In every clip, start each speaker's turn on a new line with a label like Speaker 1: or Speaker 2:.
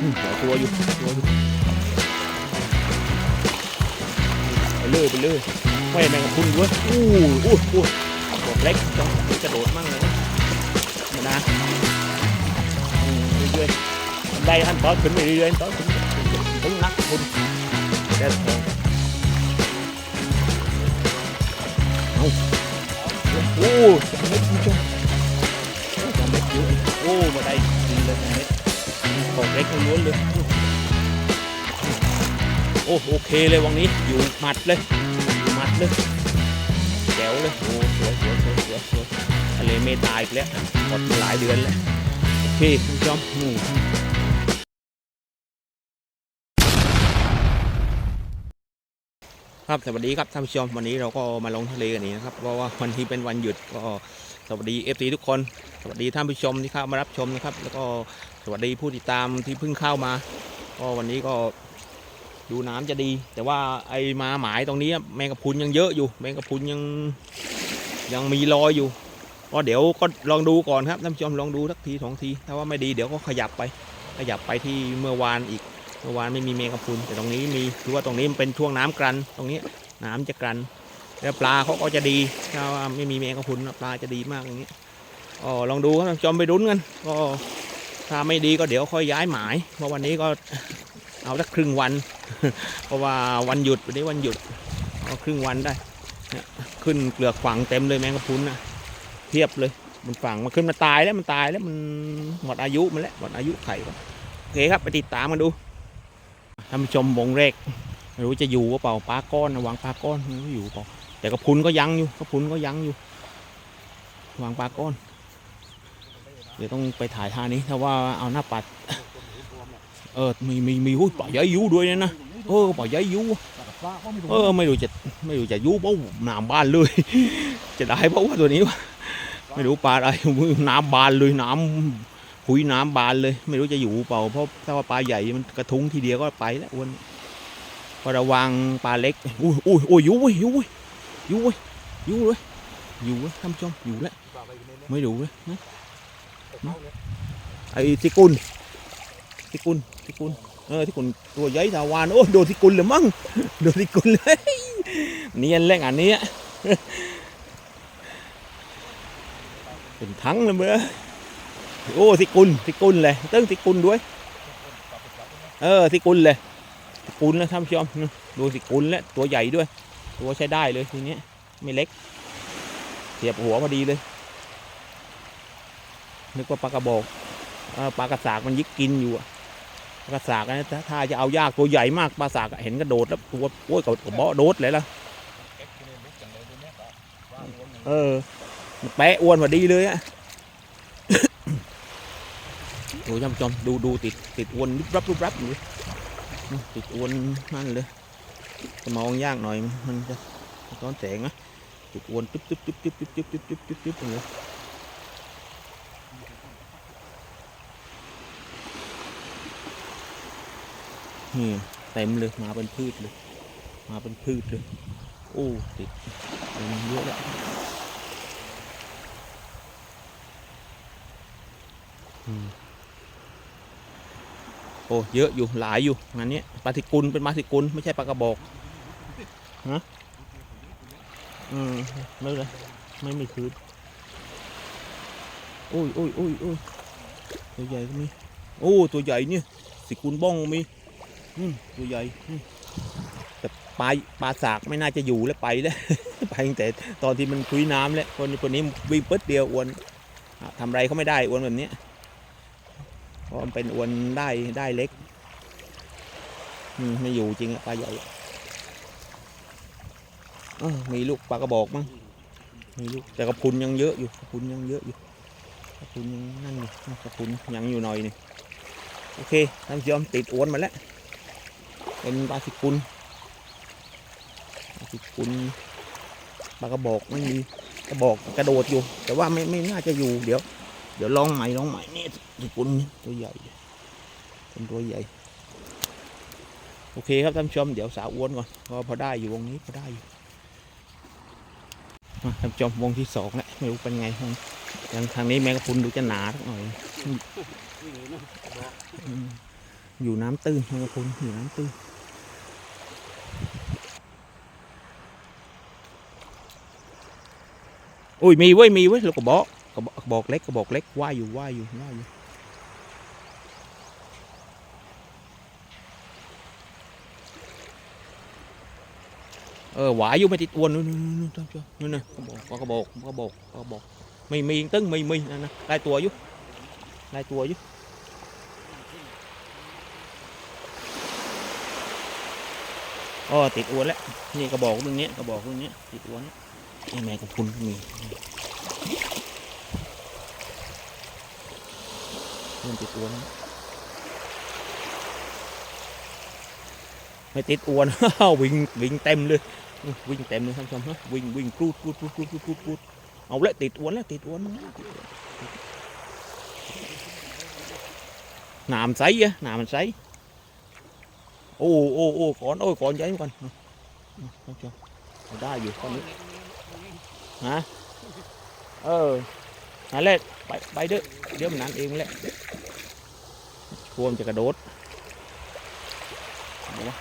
Speaker 1: หัวตัวอยู่ตัวอยู่ไปเลยไปเลยไม่แมงกะพุนด้วยอู้อู้อู้ตัวเล็กจ้องกระโดดมั่งเลยนะเดี๋ยวนะเรื่อยๆได้อันต่อขึ้นไปเรื่อยๆต่อขึ้นถึงนักพุนแค่ทองเอาโอ้จำเม็ดคุณผู้ชมจำเม็ดเยอะโอ้มาได้ ของเล็กล้วนเลย โอ้โอเคเลยวังนี้อยู่หมัดเลยอยู่หมัดเลยแจ๋วเลยโอ้สวยสวยสวยสวยสวยทะเลเมตตาอีกแล้วหมดมาหลายเดือนแล้วโอเคคุณผู้ชมอืมครับสวัสดีครับท่านผู้ชมวันนี้เราก็มาลงทะเลกันนี้นะครับเพราะว่าวันที่เป็นวันหยุดก็สวัสดีเอฟซีทุกคน สวัสดีท่านผู้ชมที่เข้ามารับชมนะครับ แล้วก็ วัสดีผู้ติดตามที่เพิ่งเข้ามา ก็วันนี้ก็ดูน้ำจะดี แต่ว่าไอ้มาหมายตรงนี้แมงกะพุนยังเยอะอยู่ แมงกะพุนยังยังมีรอยอยู่ก็เดี๋ยวก็ลองดูก่อนครับท่านผู้ชมลองดูสักทีสองที ถ้าว่าไม่ดีเดี๋ยวก็ขยับไป ขยับไปที่เมื่อวานอีก เมื่อวานไม่มีแมงกะพุนแต่ตรงนี้มีคือว่าตรงนี้มันเป็นช่วงน้ำกรันตรงนี้น้ำจะกรันแล้วปลาเขาก็จะดีถ้าว่าไม่มีแมงกะพุนปลาจะดีมากอย่างนี้อ๋อลองดูครับท่านผู้ชมไปดุนกันก็ ถ้าไม่ดีก็เดี๋ยวค่อยย้ายหมายเพราะวันนี้ก็เอาสักครึ่งวัน เพราะว่าวันหยุดวันนี้วันหยุดเอาครึ่งวันได้ขึ้นเกลือกฝังเต็มเลยแมงกะพุนนะเทียบเลยมันฝังมันขึ้นมาตายแล้วมันตายแล้วมันหมดอายุมันแล้วหมดอายุไข่ก็โอเคครับไปติดตามกันดูท่านผู้ชมวงแรกไม่รู้จะอยู่หรือเปล่าปลาก้อนนะวางปลาก้อนไม่รู้อยู่เปล่าแต่กระพุนก็ยังอยู่กระพุนก็ยังอยู่วางปลาก้อน เดี๋ยวต้องไปถ่ายท่านี้ถ้าว่าเอาหน้าปัด เออ มีมีมีหุ้ยป่าใหญ่ยูด้วยเนี่ยนะเออป่าใหญ่ยูเออไม่รู้จะไม่รู้จะยูเพราะน้ำบานเลย จะได้เพราะว่าตัวนี้วะไม่รู้ปลาอะไรน้ำบานเลยน้ำหุยน้ำบานเลย ไม่รู้จะอยู่เปล่าเพราะถ้าว่าปลาใหญ่มันกระทุ้งทีเดียวก็ไปแล้วอ้วนพอระวังปลาเล็กอุ้ยอุ้ยอุ้ยยูเว้ยยูเว้ยยูเว้ยยูเลยอยู่เว้ยท่านผู้ชมอยู่แล้วไม่รู้เลยนะ ไอ้ที่กุลที่กุลที่กุลเออที่กุลตัวใหญ่ทาวานโอ้โดนที่กุลเลยมั้งโดนที่กุลเลยเนียนแรงอันนี้เป็นทั้งเลยเมื่อโอ้ที่กุลที่กุลเลยติ้งที่กุลด้วย เออที่กุลเลยที่กุลนะท่านผู้ชมดูที่กุลแล้วตัวใหญ่ด้วย ตัวใช้ได้เลยทีนี้ไม่เล็กเสียบหัวพอดีเลย นึกว่าปลากระบอกอปลากระสากมันยิกกินอยู่ปลากระสากนะถ้าถ้าจะเอายากตัวใหญ่มากปลาสากอะเห็นกระโดดแล้วตัวโอ้ยกับบเบาะโดดเลยล่ะเออแปะอ้วนพอดีเลยอะดูท่านผู้ชมดูดูติดติดอ้วนรุบรับรุบรับอยู่ติดอ้วนนั่นเลยจะมองยากหน่อยมันจะร้อนแสงนะติดอ้วนตึ๊บตึ๊บตึ๊บตึ๊บตึ๊บตึ๊บตึ๊บตึ๊บตึ๊บตึ๊บเลย นี่เต็มเลยมาเป็นพืชเลย มาเป็นพืชเลย โอ้ติดเต็มเยอะแล้วอืมโอ้เยอะอยู่หลายอยู่งานเนี้ยปลาทิกุลเป็นปลาทิกุลไม่ใช่ปลากระบอกฮะอืมไม่เลยไม่มีคืนโอ้ยโอ้ยโอ้ยโอ้ยตัวใหญ่ก็มีโอ้ตัวใหญ่เนี่ยสิกุลบ้องก็มีอืม ตัวใหญ่แต่ปลาปลาสากไม่น่าจะอยู่แล้วไปแล้ว ไปตั้งแต่ตอนที่มันคุยน้ำแล้วคนคนนี้วิ่งปึ๊ดเดียวอวนอะทำไรเขาไม่ได้อวนแบบนี้เพราะมันเป็นอวนได้ได้เล็กไม่อยู่จริงอะปลาใหญ่มีลูกปลากระบอกมั้งมีลูกแต่กระพุนยังเยอะอยู่กระพุนยังเยอะอยู่กระพุนยังนั่นอยู่กระพุนยังอยู่หน่อยนี่โอเคท่านผู้ชมติดอวนมาแล้ว เป็นปลาสิกุลปลาสิกุลปลากระบอกไม่มีกระบอกกระโดดอยู่ แต่ว่าไม่ไม่น่าจะอยู่เดี๋ยว เดี๋ยวลองใหม่ลองใหม่นี่สิกุลตัวใหญ่เป็นตัวใหญ่ โอเคครับท่านผู้ชมเดี๋ยวสาวอ้วนก่อนก็พอได้อยู่วงนี้พอได้อยู่อะท่านผู้ชมวงที่สองแล้วไม่รู้เป็นไงบ้างยังทางนี้แมงกะพรุนดูจะหนาสักหน่อยอืมอยู่น้ำตื้นแมงกะพรุนอยู่น้ำตื้น อุ้ยมีเว้ยมีเว้ยลูกกระบอกกระบอกกระบอกเล็กกระบอกเล็กว่ายอยู่ว่ายอยู่ว่ายอยู่เออหวายอยู่ไม่ติดอวนนู่นนู่นนู่นนู่นนู่นน่ะกระบอกกระบอกกระบอกมีมีตึ้งมีมีนั่นนะได้ตัวอยู่ได้ตัวอยู่อ๋อติดอวนแล้วนี่กระบอกตรงนี้กระบอกตรงนี้ติดอวน แม่กับคุณก็มีเริ่มติดอวนไม่ติดอวนวิ่งวิ่งเต็มเลยวิ่งเต็มเลยท่านผู้ชมฮะวิ่งวิ่งกรูดกรูดกรูดกรูดกรูดกรูดกรูดเอาละติดอวนแล้วติดอวนนหนามใสอะหนามมันใสโอ้โอ้โอ้ก่อนโอ้ยก่อนใหญ่เหมือนกันเอาเอาเอาได้อยู่ตอนนี้ ฮะเออนั่นแหละไปไปเด้อเดี๋ยวมันนั่นเองแหละกลัวมันจะกระโดดเอาวะ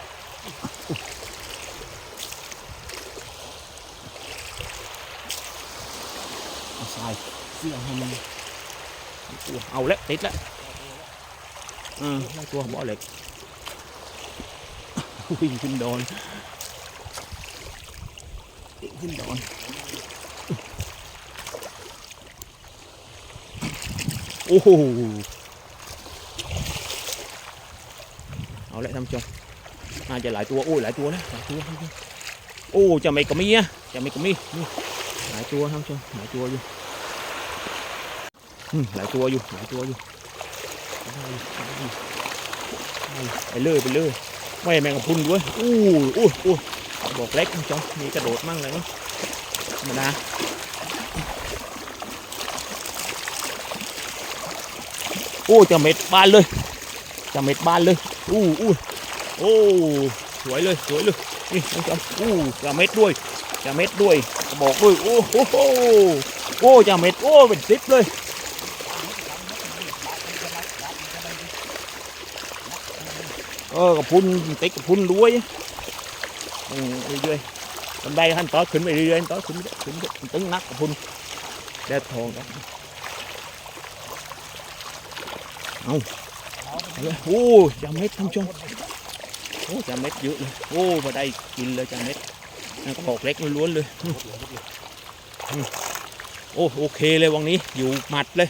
Speaker 1: เอาใส่เสื้อให้มันเอาแล้วติดแล้วออได้ตัวบ่อเหล็กวิ่งขึ้นโดนวิ่งขึ้นโดน โอ้โหเอาละท่านผู้ชมน่าจะหลายตัวโอ้ยหลายตัวนะหลายตัวท่านผู้ชมโอ้จะไม่กระมีอะจะไม่กระมีนี่หลายตัวท่านผู้ชมหลายตัวอยู่หลายตัวอยู่หลายตัวอยู่ได้อยู่ได้อยไปเลยไปเลยไม่แมงกะพุนด้วยอู้อู้อู้บอกเล็กคุณผู้ชมมีกระโดดมั่งเลยมั้งธรรมดา โอ้จะเม็ดบานเลยจะเม็ดบานเลยอู้อู้โอ้สวยเลยสวยเลยนี่คุณผู้ชมอู้จะเม็ดด้วยจะเม็ดด้วยกระบอกด้วยโอ้โหโอ้จะเม็ดโอ้เป็นสิบเลยเออกระพุนติ๊กกระพุนรวยอืมเรื่อยๆบันไดท่านต่อขึ้นไปเรื่อยๆต่อขึ้นขึ้นตึงนักกระพุนแดดทองกัน เอาเอาเลยโอ้จำเม็ดท่านผู้ชมโอ้จำเม็ดเยอะเลยโอ้มาได้กินเลยจำเม็ดนั่นก็บอกเล็กล้วนเลยโอ้โอเคเลยวังนี้อยู่หมัดเลย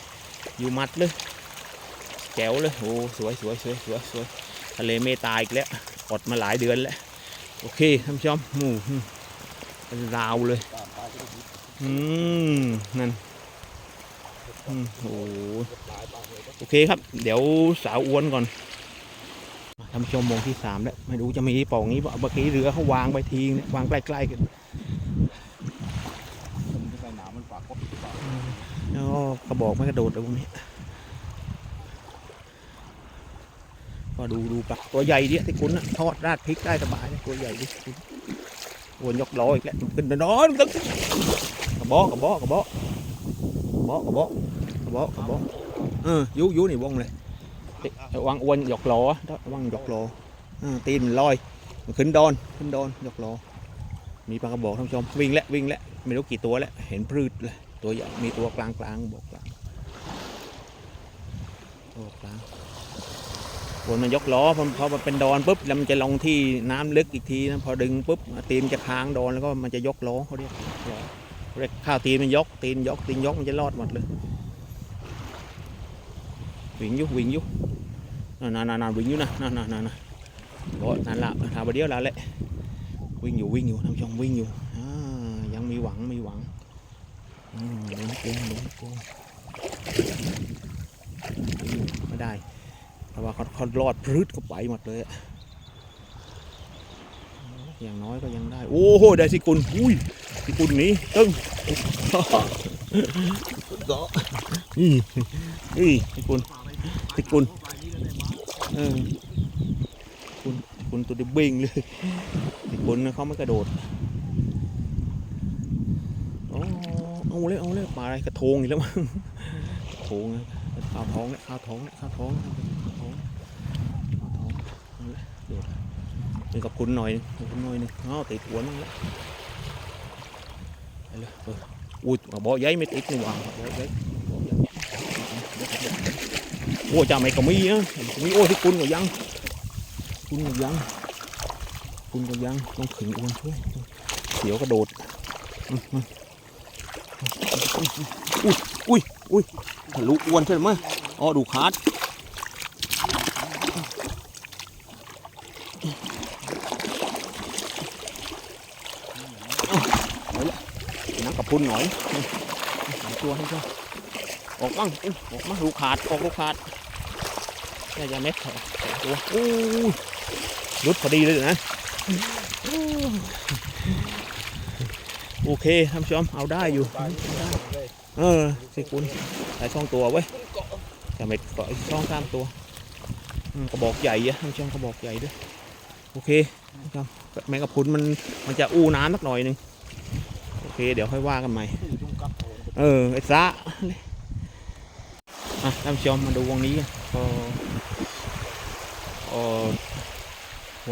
Speaker 1: อยู่หมัดเลยแจ๋วเลยโอ้สวยสวยสวยสวยสวยทะเลเมตาอีกแล้วอดมาหลายเดือนแล้วโอเคท่านผู้ชมหมูหืมเป็นราวเลยอืมนั่น โอ้โอเคครับ เดี๋ยวสาวอ้วนก่อนท่านผู้ชมมงที่สามแล้วไม่รู้จะมีป่องนี้เปล่าเมื่อกี้เรือเขาวางไปทีนึงเนี่ยวางใกล้ๆกันแล้วก็กระบอกไม่กระโดดเลยพวกนี้ก็ดูดูปลาตัวใหญ่ดิที่คุณทอดราดพริกได้สบายตัวใหญ่ดิวนยกล้ออีกแล้วขึ้นนอนกระบอกกระบอกกระบอกกระบอกกระบอก กระบอกกระบอกเออยูยูนี่วงเลยติระวังอ้วนหยอกล้อระวังหยอกล้อเออตีนมันลอยมันขึ้นดอนขึ้นดอนหยอกล้อมีปลากระบอกท่านผู้ชมวิ่งแล้ววิ่งแล้วไม่รู้กี่ตัวแล้วเห็นพืชเลยตัวใหญ่มีตัวกลางกลางๆบอกกลางตัวกลางวนมันยกล้อพอพอมันเป็นดอนปุ๊บแล้วมันจะลงที่น้ำลึกอีกทีนะพอดึงปุ๊บตีนจะค้างดอนแล้วก็มันจะยกล้อเขาเรียกล้อเขาเรียกข้าวตีนมันยกตีนยกตีนยกมันจะรอดหมดเลย วิ่งอยุวิ่งอยุนั่นนั่นนั่นวิ่งอยุนะนั่นนั่นนั่นนั่นโอ้นั่นละทาบเดียวล้วแหละวิ่งอยู่วิ่งอยู่ท่านผู้ชมวิ่งอยู่ยังมีหวังมีหวังหมุนโกงหมุนโกงวิ่งไม่ได้แต่ว่าเขาเขารอดพรืดก็ไปหมดเลยอย่างน้อยก็ยังได้ โอ้โหได้สิกุลอุ้ยสิกุลนี้ตึ้งก็นี่นี่สิกุล สิกุลเออสิกุลสิกุลตัวเดียวเบ่งเลยสิกุลนเขาไม่กระโดดอ๋อเอาเลยเอาเลยปลาอะไรกระทงอีกแล้วมั้งกระทงข้าวท้องแล้วข้าวท้องแล้วข้าวท้องข้าวท้องข้าวท้องโดดหนี่กับคุณหน่อยขอบคุณหน่อยนึงอ๋อติดหัวนึงแล้วไปเลยอุ้ยบ่อใหญ่ไม่ติดนี่หว่าบ่อใหญ่ โอ้ยจ้าไม่ก็มีนะมีโอ้ที่คุณก็ยัง คุณก็ยัง คุณก็ยังต้องขึงอวนช่วยเดี๋ยวกระโดดอุ้ยอุ้ยอุ้ยทะลุอวนใช่ไหมอ๋อดูขาดนักกับพุ่นหน่อยหาตัวให้ช่วยออกบ้างอออกมาลูกขาด ออกลูกขาด แค่ยาเม็ดสองตัวอู้ยรุดพอดีเลยนะ โอเคท่านผู้ชมเอาได้อยู่ เออสิคุณใส่ช่องตัวไว้ยยาเม็ดก็อีกช่องสามตัวกระบอกใหญ่อะท่านผู้ชมกระบอกใหญ่ด้วย โอเคนะครับแมงกะพรุนมันมันจะอู้น้ำสักหน่อยหนึงโอเค เดี๋ยวค่อยว่ากันใหม่ เออ ไอ้ซะอะท่านผู้ชมมาดูวงนี้กัน ก็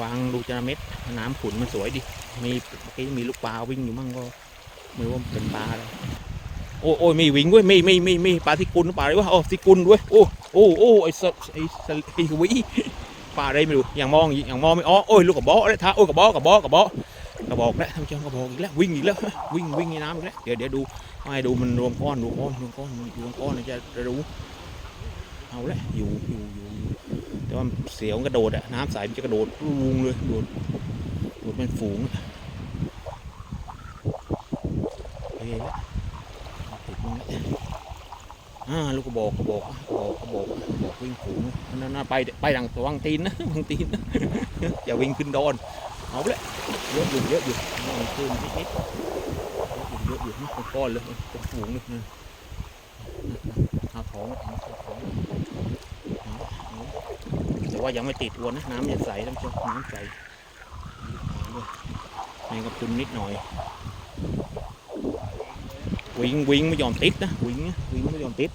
Speaker 1: วางดูจระเม็ดน้ำขุนมันสวยดิ มีเมื่อกี้มีลูกปลาวิ่งอยู่มั่งก็ไม่ว่าเป็นปลาอะไรโอ้โอ้มีวิ่งด้วยมีมีมีมีปลาที่กุลปลาอะไรวะโอ้ที่กุลด้วยโอ้โอ้โอ้ไอ้สไอ้สไอ้วิปลาอะไรไม่รู้อย่างมองอย่างมองไม่อ๋อโอ้ยลูกกระบอกเลยท่าโอ้ยกระบอกกระบอกกระบอกกระบอกแล้วท่านผู้ชมกระบอกอีกแล้ววิ่งอีกแล้ววิ่งวิ่งในน้ำอีกแล้วเดี๋ยวเดี๋ยวดูให้ดูมันรวมก้อนรวมก้อนรวมก้อนรวมก้อนจะจะรู้เอาละอยู่อยู่อยู่อยู่ แต่ว่าเสียวกระโดดอะน้ำใสมันจะกระโดดรุงเลยโดดโดดเป็นฝูงอเฮ้ยติดมันะอ่าลูกกระบอกกระบอกกระบอกกระบอกกระบอกวิ่งฝูงนั่นน่ะไปไปดังตัววังตีนนะวังตีนนะอย่าวิ่งขึ้นโดนเอาเลยเยอะอยู่เยอะอยู่มันคือนิดนิดเยอะอยู่เยอะอยู่เป็นก้อนเลยเป็นฝูงเลยนะเอาท้องเอาท้อง แต่ว่ายังไม่ติดอวนนะน้ำยังใสท่านผู้ชมน้ำใสแมงกะพรุนนิดหน่อย วิ่งวิ่งไม่ยอมติดนะวิ่งนะวิ่งไม่ยอมติด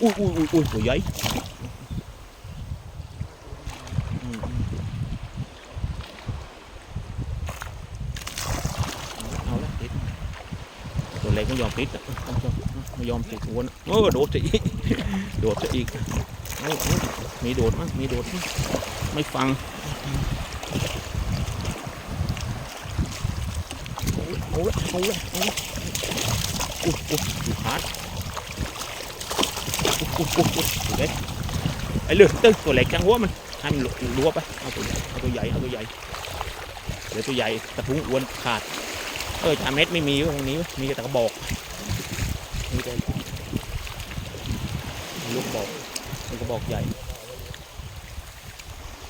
Speaker 1: อุ้ยอุ้ยอุ้ยอุ้ยตัวใหญ่อืมเอาละติดตัวเล็กไม่ยอมติดอะท่านผู้ชมไม่ยอมติดอวนเออโดดจะอีกโดดจะอีกเอาเอา มีโดดมั้งมีโดดมั้งไม่ฟังเอาละเอาละเอาละอุ๊ยอุ๊ยอยู่ขาดอุ๊ยอุ๊ยอุ๊ยอุ๊ยตัวเล็กไอ้เลือดตึ้งตัวเล็กจังหัวมันให้มันลุดรั้วไปเอาตัวใหญ่เอาตัวใหญ่เอาตัวใหญ่เดี๋ยวตัวใหญ่กระทุ้งอ้วนขาดเออจ่าเม็ดไม่มีตรงนี้มีแต่กระบอกมีแต่ลูกกระบอกเป็นก ระบอกใหญ่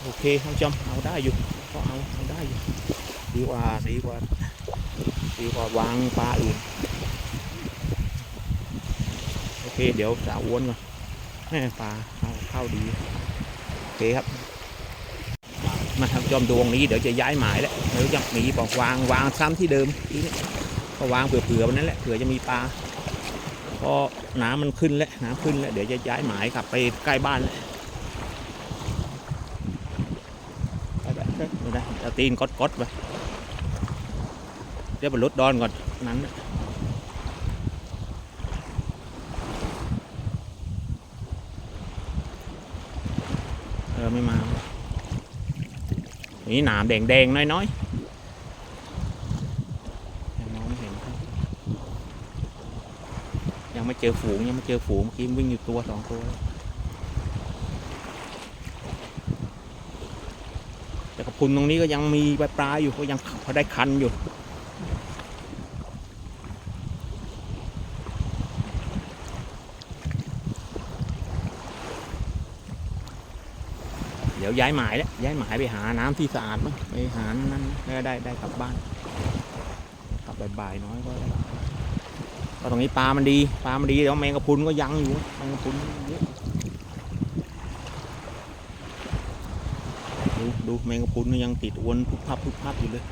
Speaker 1: โอเคท่านผู้ชมเอาได้อยู่ก็เอาเอาได้อยู่ดีกว่าดีกว่าดีกว่าวางปลาอื่น โอเค เดี๋ยวจะอ้วนก่อนแม่ปลาเข้าเข้าดี โอเคครับ มาท่านผู้ชมดวงนี้เดี๋ยวจะย้ายหมายแล้วเดี๋ยวจะมีบอกวางวางซ้ำที่เดิมทีนี้ก็วางเผื่อๆวันนั้นแหละเผื่อจะมีปลา พอน้ำมันขึ้นแล้วน้ำขึ้นแล้วเดี๋ยวจะย้ายหมายกลับไปใกล้บ้านแล้วไปไปไปไม่ได้เอาตีนกดกดๆไปเดี๋ยวไปลดดอนก่อนนั้นนะเออไม่มานี่หนามแดงๆน้อยๆยังมองไม่เห็นครับยังไม่ เจอฝูงยังไม่เจอฝูงเมื่อกี้วิ่งอยู่ตัวสองตัวแต่กระพุนตรงนี้ก็ยังมีปลาปลาอยู่ก็ยังพอได้คันอยู่เดี๋ยวย้ายหมายแล้วย้ายหมายไปหาน้ำที่สะอาดมั้งไปหานั้นแล้วได้ได้กลับบ้านกลับบ่ายๆน้อยก็ได้ ก็ตรงนี้ปลามันดีปลามันดีแต่ว่าแมงกะพรุนก็ยังอยู่แมงกะพรุนเยอะดูดูแมงกะพรุนก็ยังติดอวนพุบพับพุบพับอยู่เลย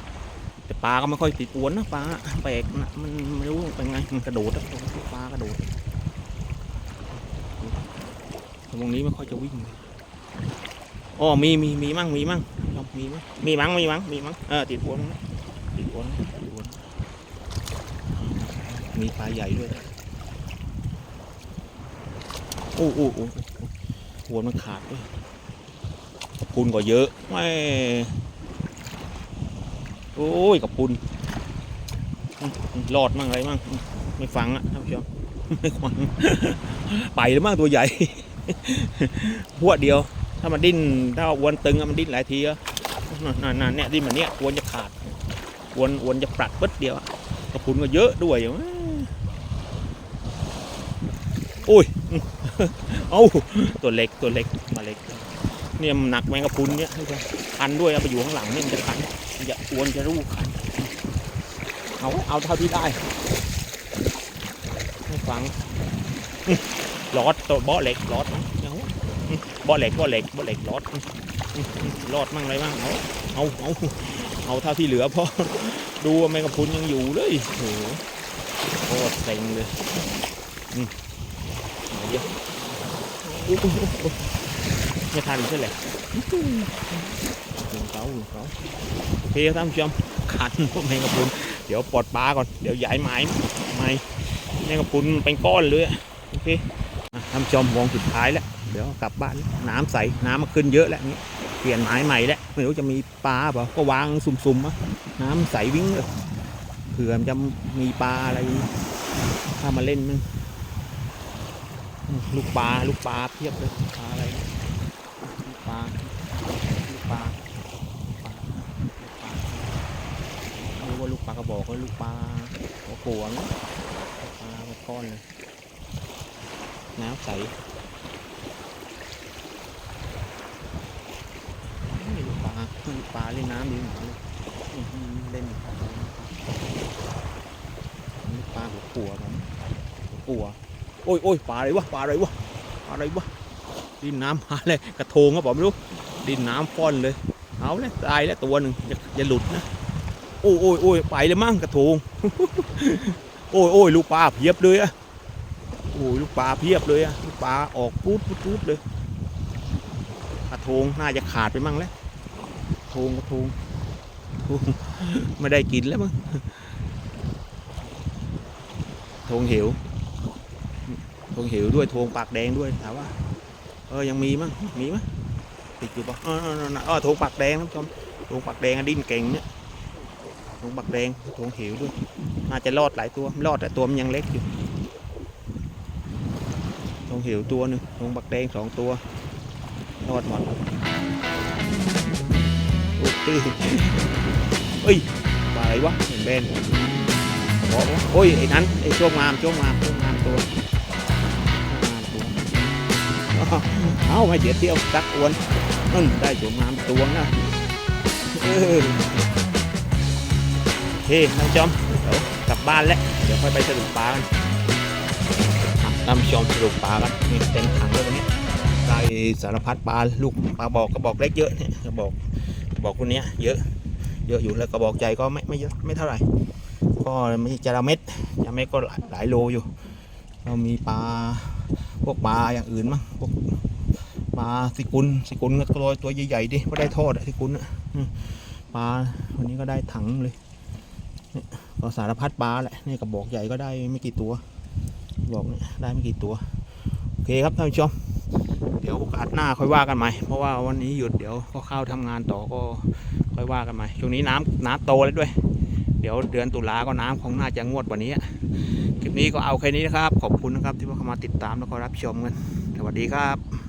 Speaker 1: แต่ปลาก็ไม่ค่อยติดอวนนะปลาแปลกนะมันไม่รู้เป็นไงมันกระโดดอะปลากระโดดตรงนี้ไม่ค่อยจะวิ่งเลยอ๋อมีมีมีมั่งมีมั่งมีมั้ยมีมั้งมีมั้งมีมั้งเออติดหัวมั้งนติดวนติดหัวน มีปลาใหญ่ด้วยโอ้โอ้โอ้โอ้หัวมันขาดด้วยกับปุนก็เยอะไม่โอ้ยกับปุนอืมอืมรอดมั่งอะไรมั่งไม่ฟังอะท่านผู้ชมไม่ฟังไปแล้วมั่งตัวใหญ่หัวเดียว ถ้ามันดิ้นถ้าอวนตึงอะมันดิ้นหลายทีอะนั่นนั่นเนี่ยดิ้นแบบเนี้ยอวนจะขาดอวนอวนจะปรัดปึ๊ดเดียวอะกระพุนก็เยอะด้วยอย่างโอุ้ย เอาตัวเล็กตัวเล็กมาเล็ก เนี่ยมันหนักแมงกระพุนเนี่ยคันด้วยเอาไปอยู่ข้างหลังเนี่ยมันจะคันจะอวนจะรูคัน เอาเอาเท่าที่ได้ไม่ฟังลอดตัวเบาะเหล็กลอดเอาบ่อเหล็กบ่อเหล็กบ่อเหล็กรอดอืมอืมอืมรอดมั่งอะไรมั่งเอาเอาเอาเอาเท่าที่เหลือพอดูว่าแมงกะพุนยังอยู่เลยโอ้โหโคตรเซ็งเลยอืมเอาเยอะ อุ๊ยอุ๊ยอุ๊ยอุ๊ยไม่ทันใช่ไหมถึงเขาเขาโอเคท่านผู้ชมขันพวกแมงกะพรุนเดี๋ยวปลดปลาก่อนเดี๋ยวย้ายไม้ไม้แมงกะพรุนเป็นก้อนเลยโอเคท่านผู้ชมวงสุดท้ายแล้วเดี๋ยวกลับบ้านน้ำใสน้ำมันขึ้นเยอะแล้วนี่เปลี่ยนไม้ใหม่แล้วไม่รู้จะมีปลาเปล่าก็วางสุ่มๆอะน้ำใสวิ่งเลยเผื่อจะมีปลาอะไรถ้ามาเล่นมัน ลูกปลาลูกปลาเพียบเลยปลาอะไรลูกปลาลูกปลาปลาลูกปลาไม่รู้ว่าลูกปลากระบอกก็ลูกปลาหัวโขนปลาเป็นก้อนเลยน้ำใสไม่รู้ปลาไม่รู้ปลาเล่นน้ำดีหมาเลยอื้อหือเล่นปลานี่ปลาหัวปัวมันหัวปัว โอ้ยโอ้ยปลาอะไรวะปลาอะไรวะปลาอะไรวะดินน้ำมาเลยกระโทงก็บอกไม่รู้ดินน้ำฟ้อนเลยเอาเลยตายแล้วตัวหนึ่งอย่าอย่าหลุดนะโอ้ยโอ้ยโอ้ยไปเลยมั่งกระโทงโอ้ยโอ้ยลูกปลาเพียบเลยอะโอ้ยลูกปลาเพียบเลยอะลูกปลาออกปุ๊ดปุ๊ดปุ๊ดเลยกระทงน่าจะขาดไปมั่งแล้วกระทงกระทงไม่ได้กินแล้วมั้งทงเหว ทงเหวด้วยทงปากแดงด้วยถามว่าเออยังมีมั้งมีมั้ยติดอยู่ปะเออเอออทงปากแดงท่านผู้ชมทงปากแดงอดิ้นเก่งเนี่ยทงปากแดงทงเหวด้วยน่าจะรอดหลายตัวรอดแต่ตัวมันยังเล็กอยู่ทงเหวตัวหนึ่งทงปากแดงสองตัวรอดหมดโอ้ยเอ้ยอะไรวะเห็นเบนบอกว่าโอ้ยไอ้นั้นไอ้ช่วงงามช่วงงามช่วงงามตัว เอาไม่เสียวเที่ยวตักอวนนั่นได้ช่วงงามตัวนะเออโอเคท่านผู้ชมเดี๋ยวกลับบ้านแล้ว เดี๋ยวค่อยไปสรุปปลากันท่านผู้ชมสรุปปลากันนี่เต็มถังเลยวันนี้ได้สารพัดปลาลูกปลาบอกกระบอกเล็กเยอะเนี่ยกระบอกกระบอกคนนี้เยอะเยอะอยู่แล้วกระบอกใหญ่ก็ไม่ไม่เยอะไม่เท่าไหร่ ก็ไม่ใช่จระเม็ดจระเม็ดก็หลายหลายโลอยู่ เรามีปลาพวกปลาอย่างอื่นมั้งพวกปลาสิกุลสิกุลก็ตัวตัวใหญ่ๆดิไม่ได้ทอดสิกุลอะปลาวันนี้ก็ได้ถังเลยก็สารพัดปลาแหละนี่กระบอกใหญ่ก็ได้ไม่กี่ตัวกระบอกเนี่ยได้ไม่กี่ตัว โอเคครับท่านผู้ชมเดี๋ยวโอกาสหน้าค่อยว่ากันใหม่เพราะว่าวันนี้หยุดเดี๋ยวก็เข้าทำงานต่อก็ค่อยว่ากันใหม่ช่วงนี้น้ำน้ำโตแล้วด้วย เดี๋ยวเดือนตุลาก็น้ำคงน่าจะงวดกว่านี้ คลิปนี้ก็เอาแค่นี้นะครับ ขอบคุณนะครับที่เข้ามาติดตามแล้วก็รับชมกัน สวัสดีครับ